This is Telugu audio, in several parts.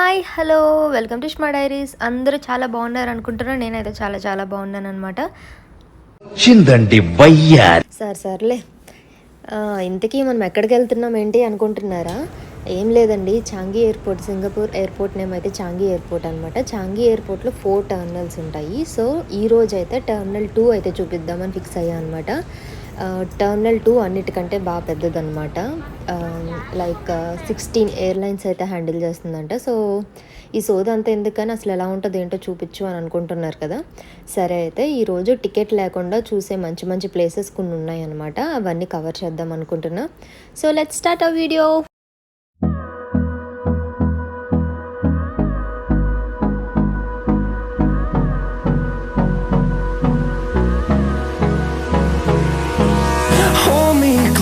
హలో. వెల్కమ్ టు స్మా డైరీస్. అందరూ చాలా బాగున్నారు అనుకుంటున్నాను నేనైతే చాలా చాలా బాగున్నాను అనమాట సార్ సర్లే. ఇంతకీ మనం ఎక్కడికి వెళ్తున్నాం ఏంటి అనుకుంటున్నారా? ఏం లేదండి. Changi airport Singapore airport name అయితే చాంగీ ఎయిర్పోర్ట్ అనమాట చాంగీ ఎయిర్పోర్ట్లో ఫోర్ టర్మినల్స్ ఉంటాయి. సో ఈ రోజు అయితే టర్మినల్ టూ అయితే చూపిద్దామని ఫిక్స్ అయ్యా అనమాట టర్మినల్ టూ అన్నిటికంటే బాగా పెద్దదనమాట లైక్ సిక్స్టీన్ ఎయిర్లైన్స్ అయితే హ్యాండిల్ చేస్తుందంట. సో ఈ సోది అంతా ఎందుకని అసలు ఎలా ఉంటుంది ఏంటో చూపించు అని అనుకుంటున్నారు కదా. సరే అయితే ఈరోజు టికెట్ లేకుండా చూసే మంచి మంచి ప్లేసెస్ కొన్ని ఉన్నాయన్నమాట. అవన్నీ కవర్ చేద్దాం అనుకుంటున్నా. So let start uh video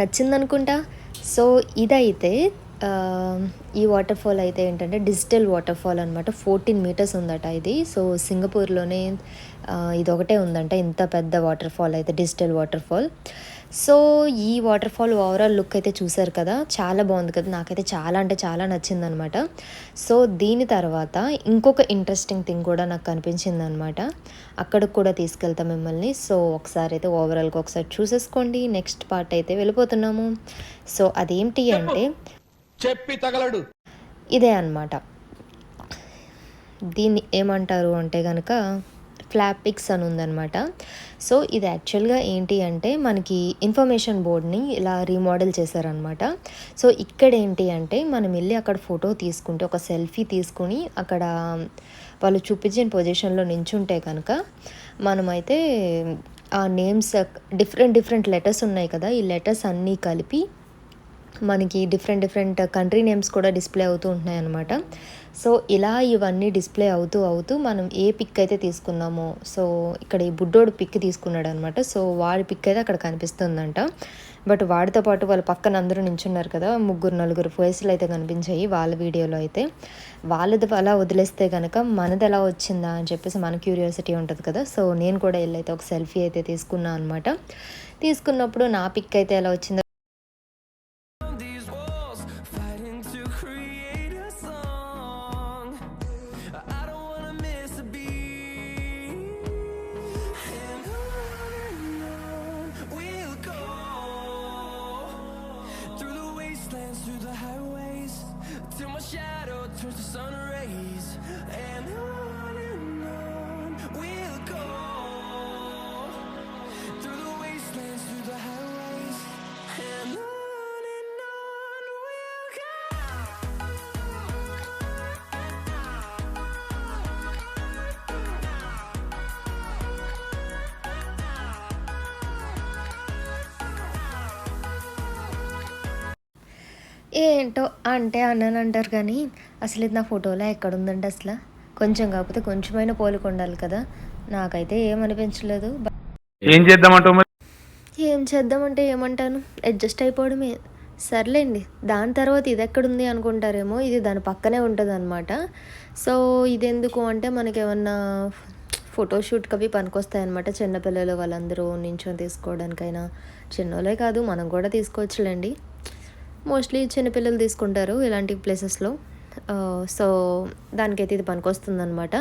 నచ్చిందనుకుంటా. So ఇదైతే ఈ వాటర్ ఫాల్ అయితే ఏంటంటే డిజిటల్ వాటర్ ఫాల్ అనమాట ఫోర్టీన్ మీటర్స్ ఉందట ఇది. సో సింగపూర్లోనే ఇది ఒకటే ఉందంట. ఇంత పెద్ద వాటర్ ఫాల్ అయితే డిజిటల్ వాటర్ ఫాల్ సో ఈ వాటర్ ఫాల్ ఓవరాల్ లుక్ అయితే చూసారు కదా? చాలా బాగుంది కదా? నాకైతే చాలా అంటే చాలా నచ్చింది అనమాట సో దీని తర్వాత ఇంకొక ఇంట్రెస్టింగ్ థింగ్ కూడా నాకు కనిపించింది అనమాట అక్కడికి కూడా తీసుకెళ్తాం మిమ్మల్ని. సో ఒకసారి అయితే ఓవరాల్గా ఒకసారి చూసేసుకోండి. నెక్స్ట్ పార్ట్ అయితే వెళ్ళిపోతున్నాము. సో అదేంటి అంటే చెప్పి తగలడు. ఇదే అన్నమాట. దీన్ని ఏమంటారు అంటే కనుక ఫ్లాపిక్స్ అని ఉందన్నమాట. సో ఇది యాక్చువల్గా ఏంటి అంటే మనకి ఇన్ఫర్మేషన్ బోర్డ్ని ఇలా రీమోడల్ చేశారనమాట సో ఇక్కడ ఏంటి అంటే మనం వెళ్ళి అక్కడ ఫోటో తీసుకుంటే ఒక సెల్ఫీ తీసుకుని అక్కడ వాళ్ళు చూపించిన పొజిషన్లో నించుంటే కనుక మనమైతే ఆ నేమ్స్ డిఫరెంట్ డిఫరెంట్ లెటర్స్ ఉన్నాయి కదా ఈ లెటర్స్ అన్నీ కలిపి మనకి డిఫరెంట్ డిఫరెంట్ కంట్రీ నేమ్స్ కూడా డిస్ప్లే అవుతూ ఉంటున్నాయి అనమాట సో ఇలా ఇవన్నీ డిస్ప్లే అవుతూ అవుతూ మనం ఏ పిక్ అయితే తీసుకున్నామో సో ఇక్కడ ఈ బుడ్డోడు పిక్ తీసుకున్నాడు అనమాట సో వాడి పిక్ అయితే అక్కడ కనిపిస్తుందంట. బట్ వాడితో పాటు వాళ్ళ పక్కన అందరూ నించున్నారు కదా ముగ్గురు నలుగురు ఫోయిస్లు అయితే కనిపించాయి వాళ్ళ వీడియోలో అయితే. వాళ్ళది అలా వదిలేస్తే కనుక మనది ఎలా వచ్చిందా అని చెప్పేసి మన క్యూరియాసిటీ ఉంటుంది కదా. సో నేను కూడా వెళ్ళైతే ఒక సెల్ఫీ అయితే తీసుకున్నాను అనమాట తీసుకున్నప్పుడు నా పిక్ అయితే ఎలా వచ్చిందో rays. And on and on we'll go ఏంటో అంటే అన్నాను అంటారు కానీ అసలు ఇది నా ఫోటోలో ఎక్కడుందండి అసలు? కొంచెం కాకపోతే కొంచెమైనా పోలిక ఉండాలి కదా. నాకైతే ఏమనిపించలేదు ఏం చేద్దామంటావు మరి? ఏం చేద్దామంటే ఏమంటాను? అడ్జస్ట్ అయిపోవడమే. సర్లేండి దాని తర్వాత ఇది ఎక్కడుంది అనుకుంటారేమో ఇది దాని పక్కనే ఉంటుంది అనమాట సో ఇది ఎందుకు అంటే మనకి ఏమన్నా ఫోటోషూట్కి అవి పనికొస్తాయి అనమాట చిన్నపిల్లలు వాళ్ళందరూ నించొని తీసుకోవడానికైనా. చిన్నోళ్ళే కాదు మనం కూడా తీసుకోవచ్చులేండి. మోస్ట్లీ చిన్నపిల్లలు తీసుకుంటారు ఇలాంటి ప్లేసెస్లో. సో దానికైతే ఇది పనికొస్తుంది అనమాట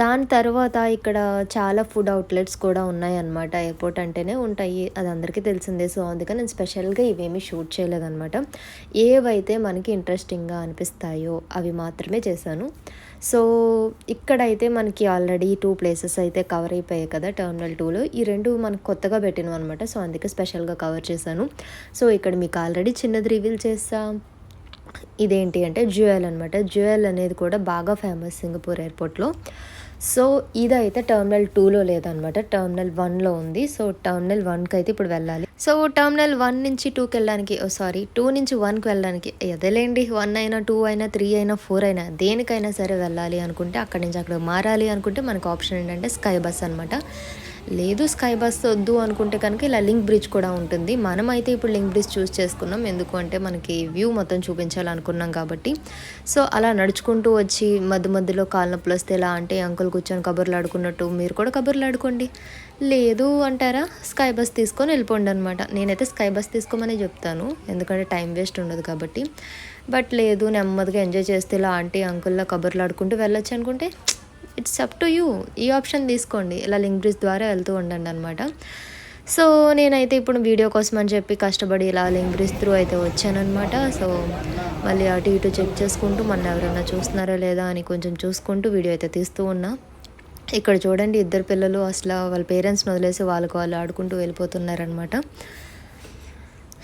దాని తర్వాత ఇక్కడ చాలా ఫుడ్ అవుట్లెట్స్ కూడా ఉన్నాయన్నమాట. ఎయిర్పోర్ట్ అంటేనే ఉంటాయి. అది అందరికీ తెలిసిందే. సో అందుకని నేను స్పెషల్గా ఇవేమీ షూట్ చేయలేదన్నమాట. ఏవైతే మనకి ఇంట్రెస్టింగ్గా అనిపిస్తాయో అవి మాత్రమే చేశాను. సో ఇక్కడైతే మనకి ఆల్రెడీ టూ ప్లేసెస్ అయితే కవర్ అయిపోయాయి కదా టర్మినల్ టూలో. ఈ రెండు మనకు కొత్తగా పెట్టినవి అనమాట సో అందుకే స్పెషల్గా కవర్ చేశాను. సో ఇక్కడ మీకు ఆల్రెడీ చిన్నది రివీల్ చేసా ఇదేంటి అంటే జ్యువెల్ అనమాట జ్యువెల్ అనేది కూడా బాగా ఫేమస్ సింగపూర్ ఎయిర్పోర్ట్లో. సో ఇదైతే టర్మినల్ టూలో లేదనమాట టర్మినల్ వన్లో ఉంది. సో టర్మినల్ వన్కి అయితే ఇప్పుడు వెళ్ళాలి. సో టర్మినల్ వన్ నుంచి టూకి వెళ్ళడానికి ఓ సారీ టూ నుంచి వన్కి వెళ్ళడానికి ఎదలేండి వన్ అయినా టూ అయినా త్రీ అయినా ఫోర్ అయినా దేనికైనా సరే వెళ్ళాలి అనుకుంటే అక్కడి నుంచి అక్కడ మారాలి అనుకుంటే మనకు ఆప్షన్ ఏంటంటే స్కై బస్ అనమాట లేదు స్కై బస్ వద్దు అనుకుంటే కనుక ఇలా లింక్ బ్రిడ్జ్ కూడా ఉంటుంది. మనమైతే ఇప్పుడు లింక్ బ్రిడ్జ్ చూస్ చేసుకున్నాం. ఎందుకు అంటే మనకి వ్యూ మొత్తం చూపించాలనుకున్నాం కాబట్టి. సో అలా నడుచుకుంటూ వచ్చి మధ్య మధ్యలో కాళ్ళ నొప్పులు వస్తే ఎలా అంటే అంకుల్ కూర్చొని కబుర్లు ఆడుకున్నట్టు మీరు కూడా కబుర్లు ఆడుకోండి. లేదు అంటారా? స్కై బస్ తీసుకొని వెళ్ళిపోండి అనమాట నేనైతే స్కై బస్ తీసుకోమని చెప్తాను. ఎందుకంటే టైం వేస్ట్ ఉండదు కాబట్టి. బట్ లేదు నెమ్మదిగా ఎంజాయ్ చేస్తే ఇలా ఆంటీ అంకుల్లా కబుర్లు ఆడుకుంటూ వెళ్ళొచ్చు అనుకుంటే ఇట్స్ అప్ టు యూ. ఈ ఆప్షన్ తీసుకోండి. ఇలా లింక్ బ్రిడ్జ్ ద్వారా వెళ్తూ ఉండండి అనమాట సో నేనైతే ఇప్పుడు వీడియో కోసం అని చెప్పి కష్టపడి ఇలా లింక్ బ్రిడ్జ్ త్రూ అయితే వచ్చానమాట సో మళ్ళీ అటు ఇటు చెక్ చేసుకుంటూ మన ఎవరైనా చూస్తున్నారా లేదా అని కొంచెం చూసుకుంటూ వీడియో అయితే తీస్తూ ఉన్నా. ఇక్కడ చూడండి ఇద్దరు పిల్లలు అసలు వాళ్ళ పేరెంట్స్ని వదిలేసి వాళ్ళకు వాళ్ళు ఆడుకుంటూ వెళ్ళిపోతున్నారనమాట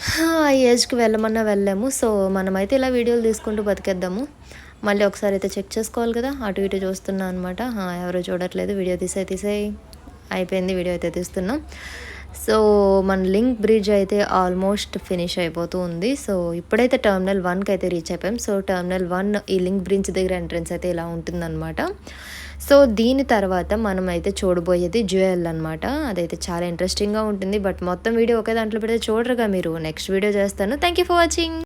ఆ ఏజ్కి వెళ్ళమన్నా వెళ్ళాము. సో మనమైతే ఇలా వీడియోలు తీసుకుంటూ బతికేద్దాము. మళ్ళీ ఒకసారి అయితే చెక్ చేసుకోవాలి కదా. అటు ఇటు చూస్తున్నా అనమాట ఎవరు చూడట్లేదు. వీడియో తీసే తీసే అయిపోయింది. వీడియో అయితే తీస్తున్నాం. సో మన లింక్ బ్రిడ్జ్ అయితే ఆల్మోస్ట్ ఫినిష్ అయిపోతూ ఉంది. సో ఇప్పుడైతే టర్మినల్ వన్కి అయితే రీచ్ అయిపోయాం. సో టర్మినల్ వన్ ఈ లింక్ బ్రిడ్జ్ దగ్గర ఎంట్రన్స్ అయితే ఇలా ఉంటుందన్నమాట. సో దీని తర్వాత మనం అయితే చూడబోయేది జ్యువెల్ అనమాట అదైతే చాలా ఇంట్రెస్టింగ్గా ఉంటుంది. బట్ మొత్తం వీడియో ఒకే దాంట్లో పెడితే చూడరుగా మీరు. నెక్స్ట్ వీడియో చేస్తాను. Thank you for watching.